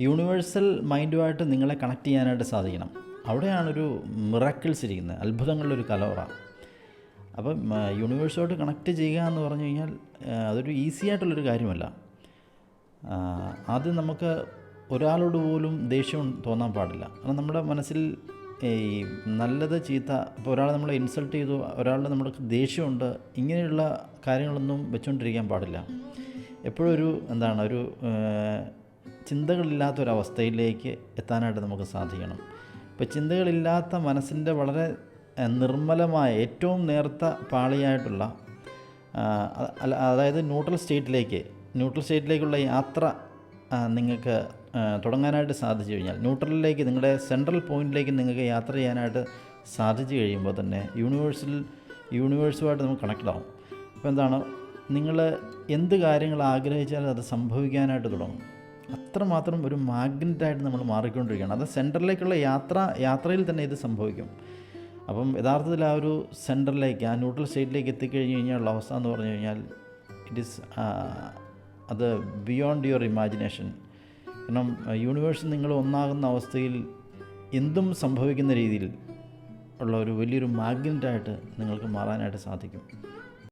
Universal മൈൻഡുമായിട്ട് നിങ്ങളെ connect ചെയ്യാനായിട്ട് സാധിക്കണം. അവിടെയാണൊരു മിറക്കിൾസ് ഇരിക്കുന്നത്. അത്ഭുതങ്ങളുടെ ഒരു കലവറ. അപ്പം യൂണിവേഴ്സുമായിട്ട് കണക്ട് ചെയ്യുക എന്ന് പറഞ്ഞു കഴിഞ്ഞാൽ അതൊരു ഈസി ആയിട്ടുള്ളൊരു കാര്യമല്ല. ആദ്യം നമുക്ക് ഒരാളോട് പോലും ദേഷ്യം തോന്നാൻ പാടില്ല. കാരണം നമ്മുടെ മനസ്സിൽ ഈ നല്ലത് ചീത്ത ഇപ്പോൾ ഒരാൾ നമ്മളെ ഇൻസൾട്ട് ചെയ്തു ഒരാളുടെ നമ്മുടെ ദേഷ്യമുണ്ട് ഇങ്ങനെയുള്ള കാര്യങ്ങളൊന്നും വെച്ചുകൊണ്ടിരിക്കാൻ പാടില്ല. എപ്പോഴും ഒരു എന്താണ് ഒരു ചിന്തകളില്ലാത്തൊരവസ്ഥയിലേക്ക് എത്താനായിട്ട് നമുക്ക് സാധിക്കണം. ഇപ്പോൾ ചിന്തകളില്ലാത്ത മനസ്സിന്റെ വളരെ നിർമ്മലമായ ഏറ്റവും നേർത്ത പാളിയായിട്ടുള്ള അതായത് ന്യൂട്രൽ സ്റ്റേറ്റിലേക്ക് ന്യൂട്രൽ സ്റ്റേറ്റിലേക്കുള്ള യാത്ര നിങ്ങൾക്ക് തുടങ്ങാനായിട്ട് സാധിച്ചു കഴിഞ്ഞാൽ ന്യൂട്രലിലേക്ക് നിങ്ങളുടെ സെൻട്രൽ പോയിന്റിലേക്ക് നിങ്ങൾക്ക് യാത്ര ചെയ്യാനായിട്ട് സാധിച്ചു കഴിയുമ്പോൾ തന്നെ യൂണിവേഴ്സിൽ യൂണിവേഴ്സുമായിട്ട് നമുക്ക് കണക്റ്റ് ആവും. അപ്പോൾ എന്താണ്? നിങ്ങൾ എന്ത് കാര്യങ്ങൾ ആഗ്രഹിച്ചാലും അത് സംഭവിക്കാനായിട്ട് തുടങ്ങും. അത്രമാത്രം ഒരു മാഗ്നറ്റായിട്ട് നമ്മൾ മാറിക്കൊണ്ടിരിക്കുകയാണ്. അത് സെന്ററിലേക്കുള്ള യാത്ര യാത്രയിൽ തന്നെ ഇത് സംഭവിക്കും. അപ്പം യഥാർത്ഥത്തിൽ ആ ഒരു സെന്ററിലേക്ക് ആ ന്യൂട്രൽ സ്റ്റേറ്റിലേക്ക് എത്തിക്കഴിഞ്ഞ് കഴിഞ്ഞാലുള്ള അവസ്ഥ എന്ന് പറഞ്ഞു കഴിഞ്ഞാൽ ഇറ്റ് ഈസ് അത് ബിയോണ്ട് യുവർ ഇമാജിനേഷൻ കാരണം യൂണിവേഴ്സ് നിങ്ങൾ ഒന്നാകുന്ന അവസ്ഥയിൽ എന്തും സംഭവിക്കുന്ന രീതിയിൽ ഉള്ള ഒരു വലിയൊരു മാഗ്നറ്റായിട്ട് നിങ്ങൾക്ക് മാറാനായിട്ട് സാധിക്കും.